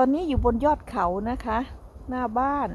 ตอนนี้อยู่บนยอดเขานะคะ หน้าบ้าน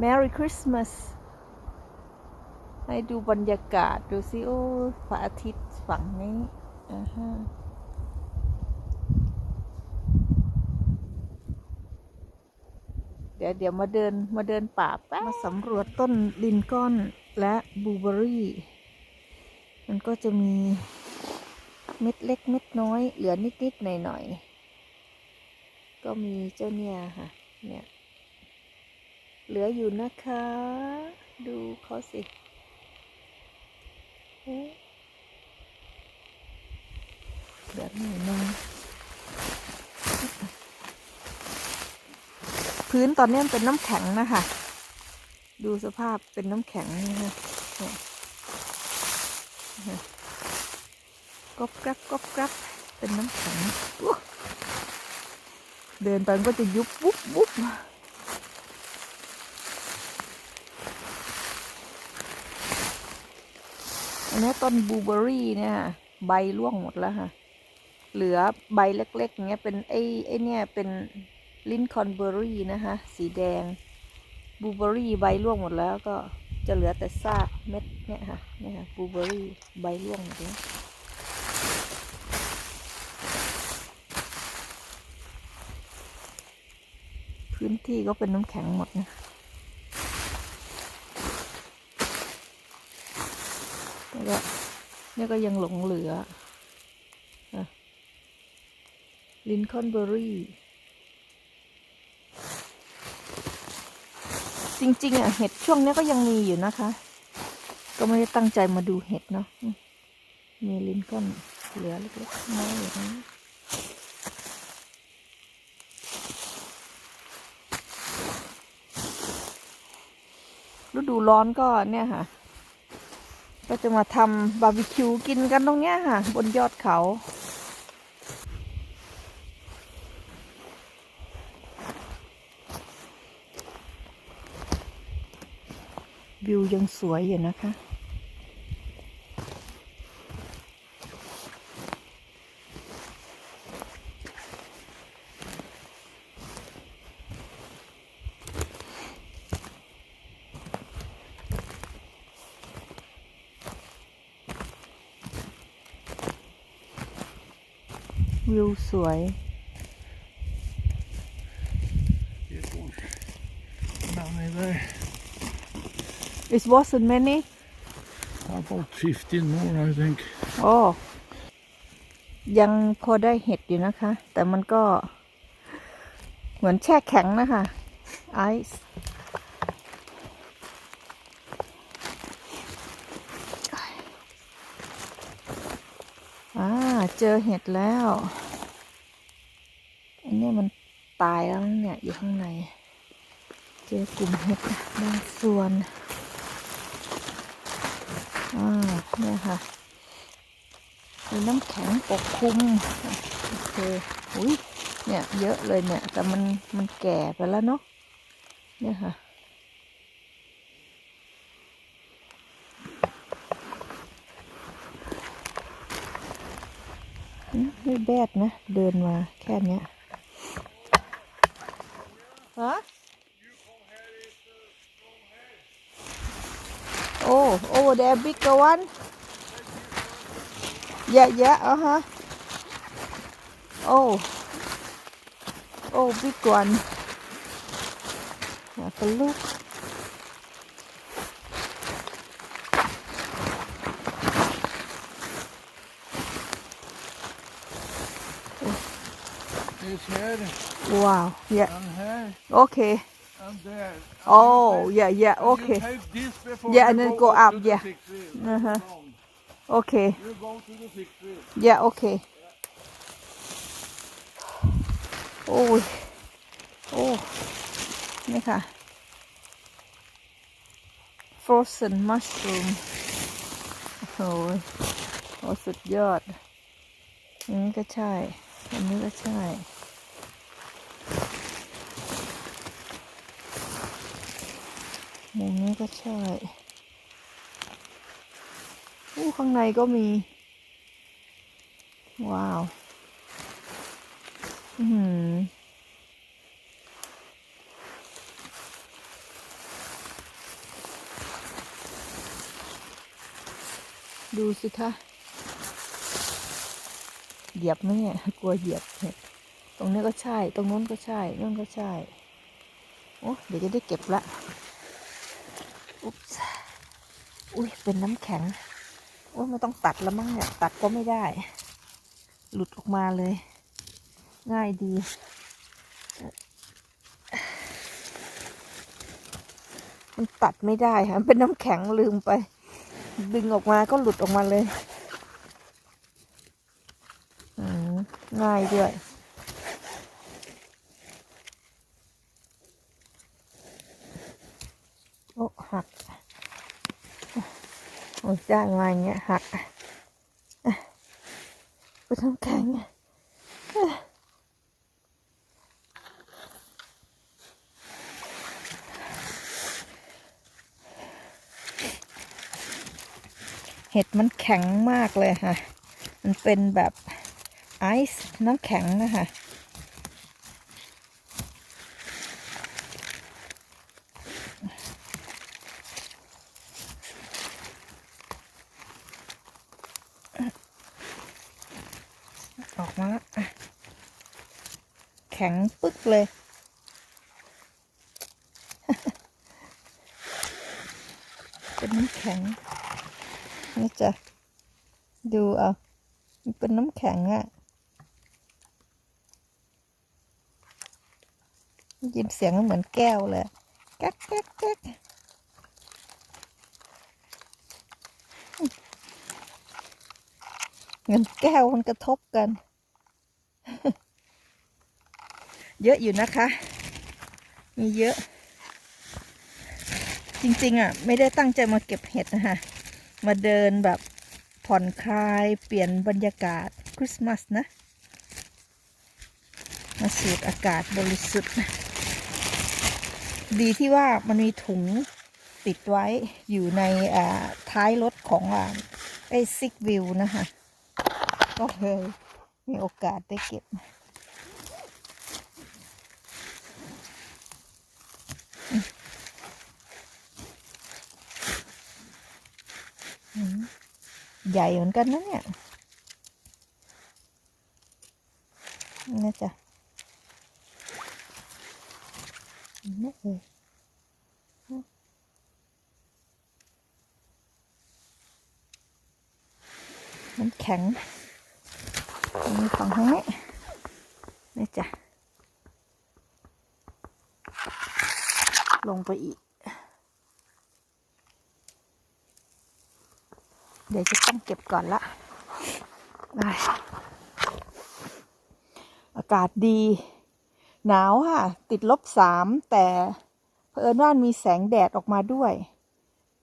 Merry Christmas ให้ดูบรรยากาศ ดูสิ โอ้พระอาทิตย์ฝั่งนี้อ่าฮะเดี๋ยวเดี๋ยวมาเดินมาเดินป่าแป๊บมาสำรวจต้นลินก้อนและบูเบอรี่ มันก็จะมีเม็ดเล็กเม็ดน้อย เหลือนิด ๆ หน่อย ๆ ก็มีเจ้าเนี่ยค่ะ เนี่ย เหลืออยู่นะคะ ดูเขาสิเอ๊ะเหลือหน่อยนึงพื้นตอนนี้มันเป็นน้ำแข็งนะคะ ดูสภาพเป็นน้ำแข็งนะคะเนี่ยเนี่ยกรอบกรับกรอบกรับเป็นน้ำแข็งอ เดินไปมันก็จะยุบวุบวุบอันนี้ต้นบูเบอรี่เนี่ยค่ะใบร่วงหมดแล้วค่ะ เหลือใบเล็กๆอย่างเงี้ยเป็นไอ้ไอ้เนี่ยเป็นลินคอนเบอรี่นะคะ สีแดงบูเบอรี่ใบร่วงหมดแล้วก็จะเหลือแต่ซากเม็ดเนี่ยค่ะเนี่ยค่ะบูเบอรี่ใบร่วงหมดแล้ว พื้นที่ก็เป็นน้ำแข็งหมดนะแล้วก็เนี่ยก็ยังหลงเหลือลินคอนเบอรี่ จริง ๆ อะ เห็ดช่วงนี้ก็ยังมีอยู่นะคะ ก็ไม่ได้ตั้งใจมาดูเห็ดเนาะมมีลินคอนเหลือเล็กๆน้อยอย่างนี้ ฤดูร้อนก็เนี่ยค่ะ ก็จะมาทำบาร์บีคิวกินกันตรงเนี้ยค่ะ บนยอดเขาวิวยังสวยอยู่นะคะ วิวสวย Down there. It wasn't many About 15 more, I think. โอ้ยังพอได้เห็ดอยู่นะคะ แต่มันก็เหมือนแช่แข็งนะคะ ไอซ์ เจอเห็ดแล้ว อันนี้มันตายแล้วเนี่ยอยู่ข้างใน เจอกลุ่มเห็ดบางส่วน อ่าเนี่ยค่ะมีน้ำแข็งปกคลุมโอเคอุ้ยเนี่ยเยอะเลยเนี่ย แต่มันมันแก่ไปแล้วเนาะเนี่ยค่ะ ไม่แบดนะ เดินมาแค่เนี้ยฮะโอ้โอ้เดบิกวันเยอะแยะอะฮะโอ้โอ้บิกวัน have a look It's here Wow. Yeah. and here Okay. and there. And Oh, you yeah, yeah. take- and Okay. You take this before Yeah, you and then go up up, to the yeah. sixth wheel. Uh-huh. Down. Okay. You go to the sixth wheel. Yeah, okay. โอ้ย โอ้ นี่ค่ะ frozen mushroom โอ้ยโอ้สุดยอด อันนี้ก็ใช่ อันนี้ก็ใช่ มุมนี้ก็ใช่อู้ข้างในก็มี ว้าว อื้อหือดูสิคะ เหยียบไหมเนี่ย กลัวเหยียบเห็ดตรงนี้ก็ใช่ ตรงนู้นก็ใช่นู่นก็ใช่ โอ้ เดี๋ยวจะได้เก็บละ อุ๊บอุ้ยเป็นน้ำแข็งโอ้ยไม่ต้องตัดแล้วมั้งเนี่ยตัดก็ไม่ได้ หลุดออกมาเลย ง่ายดีมันตัดไม่ได้ค่ะเป็นน้ำแข็งลืมไป ดึงออกมาก็หลุดออกมาเลยอืมง่ายด้วย โอ้ หักโอ้ยได้มาอย่างเงี้ยหักอะเป็นน้ำแข็งเห็ดมันแข็งมากเลยค่ะ มันเป็นแบบไอซ์น้ำแข็งนะคะ ออกมาละอะแข็งปึ๊กเลย เป็นน้ำแข็งนี่จะดูเอามันเป็นน้ำแข็งอะ่ะได้ยินเสียงเหมือนแก้วเลยแก๊กแก๊กแก๊กเงินแก้วมันกระทบกัน เยอะอยู่นะคะ มีเยอะ จริงๆอะไม่ได้ตั้งใจมาเก็บเห็ดนะคะ มาเดินแบบผ่อนคลายเปลี่ยนบรรยากาศคริสต์มาสนะ มาสูดอากาศบริสุทธิ์ดีที่ว่ามันมีถุงติดไว้อยู่ในท้ายรถของอไอซิกวิวนะคะ ก็เลยมีโอกาสได้เก็บ อืม ใหญ่เหมือนกันนะเนี่ยนี่จ้ะนี่เอยมันแข็งมีฝั่งทางนี้นี่จ้ะ ลงไปอีก เดี๋ยวจะต้องเก็บก่อนละได้อากาศดี หนาวค่ะ ติดลบสามแต่เผอิญว่ามีแสงแดดออกมาด้วย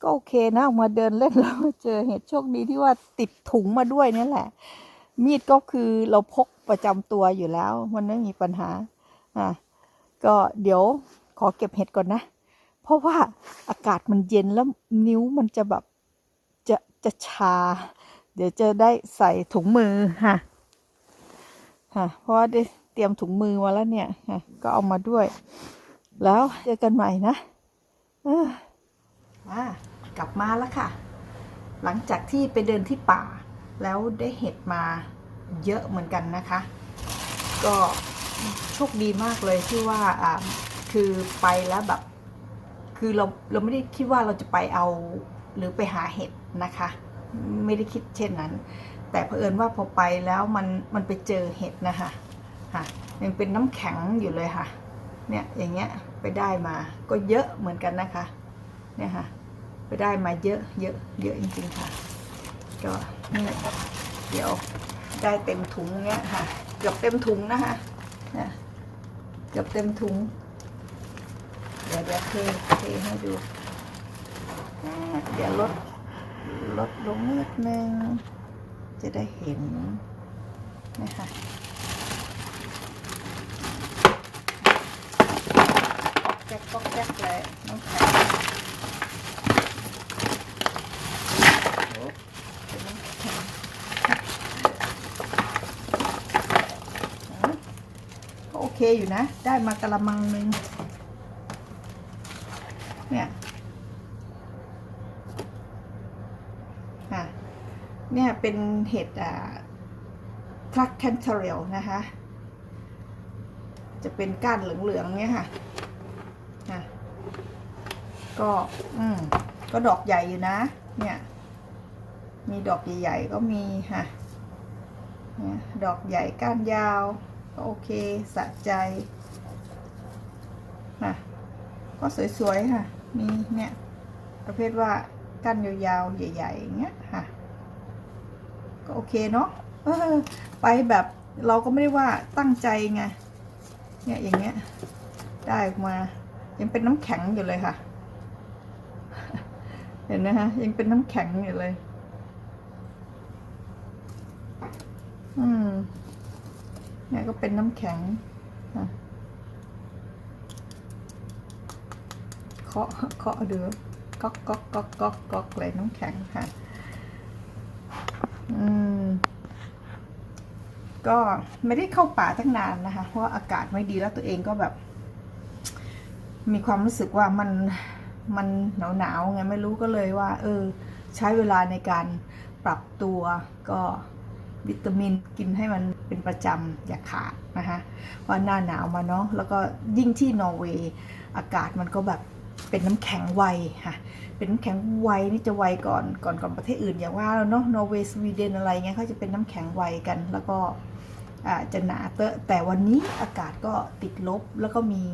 ก็โอเคนะ ออกมาเดินเล่นแล้วเจอเหตุโชคดีที่ว่าติดถุงมาด้วยนี่แหละ มีดก็คือเราพกประจำตัวอยู่แล้ว มันไม่มีปัญหาอะก็เดี๋ยว ขอเก็บเห็ดก่อนนะ เพราะว่าอากาศมันเย็นแล้วนิ้วมันจะแบบจะจะชา เดี๋ยวจะได้ใส่ถุงมือค่ะค่ะเพราะว่าได้เตรียมถุงมือมาแล้วเนี่ยค่ะก็เอามาด้วย แล้วเจอกันใหม่นะออมากลับมาแล้วค่ะ หลังจากที่ไปเดินที่ป่า แล้วได้เห็ดมาเยอะเหมือนกันนะคะ ก็โชคดีมากเลยที่ว่าอ่า คือไปแล้วแบบ คือเราเราไม่ได้คิดว่าเราจะไปเอาหรือไปหาเห็ดนะคะ ไม่ได้คิดเช่นนั้น แต่เผอิญว่าพอไปแล้วมันมันไปเจอเห็ดนะคะค่ะยังเป็นน้ำแข็งอยู่เลยค่ะ เนี่ยอย่างเงี้ยไปได้มาก็เยอะเหมือนกันนะคะ เนี่ยค่ะ ไปได้มาเยอะเยอะเยอะจริงๆค่ะ ก็นี่เดี๋ยวได้เต็มถุงเงี้ยค่ะ เกือบเต็มถุงนะคะเนี่ยเกือบเต็มถุง เดี๋ยวเดี๋ยวเทเทให้ดู เดี๋ยวลดลดลงนิดนึง จะได้เห็นนะคะปอกแจ๊กปอกแจ๊กเลยน้องแข็งโอ้เป็นน้ำแข็งอะเคอยู่นะ ได้มากระมังหนึ่งเนี่ยอะ เนี่ยเป็นเห็ดอ่าคลักแคนเทเรลนะคะ จะเป็นก้านเหลืองๆเนี่ยค่ะอะก็อืมก็ดอกใหญ่อยู่นะ เนี่ย มีดอกใหญ่ๆก็มีค่ะเนี่ยดอกใหญ่ก้านยาว ก็โอเคสะใจค่ะก็สวยๆค่ะ มีเนี่ย ประเภทว่าก้านยาวๆใหญ่ๆอย่างเงี้ยค่ะ เคเนาะเออไปแบบเราก็ไม่ได้ว่าตั้งใจไงเนี่ยอย่างเงี้ย ได้ออกมา ยังเป็นน้ำแข็งอยู่เลยค่ะ เห็นไหมฮะยังเป็นน้ำแข็งอยู่เลย อืมเนี่ยก็เป็นน้ำแข็งเคาะเคาะเดือก๊อกก๊อกก๊อกก๊อกก๊อกเลยน้ำแข็งค่ะ อืม ก็ไม่ได้เข้าป่าตั้งนานนะคะ เพราะอากาศไม่ดีแล้วตัวเองก็แบบ มีความรู้สึกว่ามันมันหนาวหนาวๆไงไม่รู้ก็เลยว่า เออ ใช้เวลาในการปรับตัวก็วิตามินกินให้มันเป็นประจำอย่าขาดนะคะว่าหน้าหนาวมาเนาะแล้วก็ยิ่งที่นอร์เวย์อากาศมันก็แบบเป็นน้ำแข็งไวค่ะเป็นน้ำแข็งไวนี่จะไวก่อนก่อนก่อนประเทศอื่นอย่างว่าเนาะนอร์เวย์สวีเดนอะไรเงี้ยเขาจะเป็นน้ำแข็งไวกันแล้วก็ จะหนาเตอะแต่วันนี้อากาศก็ติดลบแล้วก็มี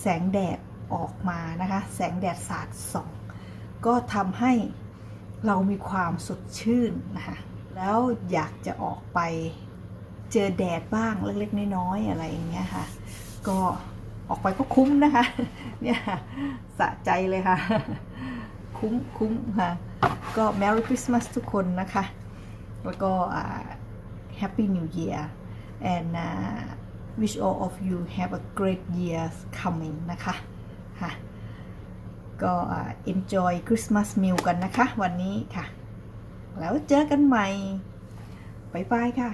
แสงแดดออกมานะคะ แสงแดดสาดส่อง ก็ทำให้เรามีความสดชื่นนะคะแล้วอยากจะออกไปเจอแดดบ้างเล็กๆน้อยๆอะไรอย่างเงี้ยค่ะ ก็ออกไปก็คุ้มนะคะ เนี่ยสะใจเลยค่ะ คุ้มคุ้มค่ะ ก็ Merry Christmas ทุกคนนะคะ แล้วก็ Happy New Year and uh, wish all of you have a great year coming นะคะค่ะก็ enjoy Christmas meal กันนะคะ วันนี้ค่ะ แล้วเจอกันใหม่ บ๊ายบายค่ะ